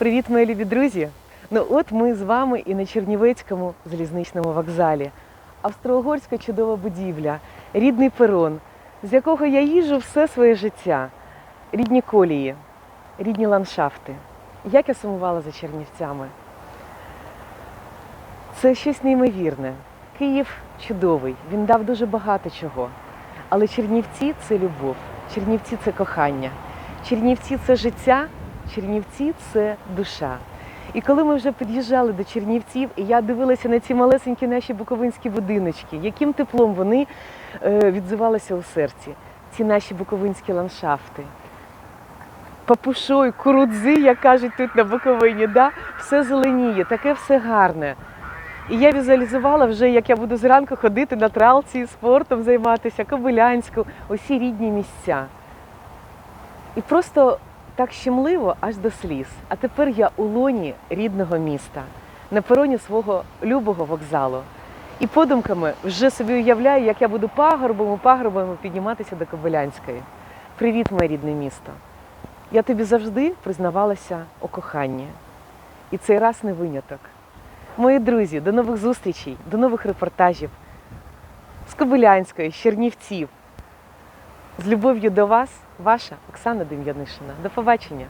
Привіт, мої любі друзі! Ну от ми з вами і на Чернівецькому залізничному вокзалі. Австро-угорська чудова будівля, рідний перон, з якого я їжджу все своє життя. Рідні колії, рідні ландшафти. Як я сумувала за Чернівцями. Це щось неймовірне. Київ чудовий, він дав дуже багато чого. Але Чернівці це любов, Чернівці це кохання, Чернівці це життя, Чернівці це душа. І коли ми вже під'їжджали до Чернівців, і я дивилася на ці малесенькі наші буковинські будиночки, яким теплом вони е, відзивалися у серці, ці наші буковинські ландшафти. Папушой, курудзи, як кажуть тут на Буковині, да? все зеленіє, таке все гарне. І я візуалізувала вже, як я буду зранку ходити на тралці, спортом займатися, Кобилянську, усі рідні місця. І просто так щемливо аж до сліз. А тепер я у лоні рідного міста, на пероні свого любого вокзалу. І подумками вже собі уявляю, як я буду пагорбами, пагорбами підніматися до Кобилянської. Привіт, моє рідне місто! Я тобі завжди признавалася у коханні. І цей раз не виняток. Мої друзі, до нових зустрічей, до нових репортажів з Кобилянської, з Чернівців. З любов'ю до вас, ваша Оксана Дем'янишина. До побачення!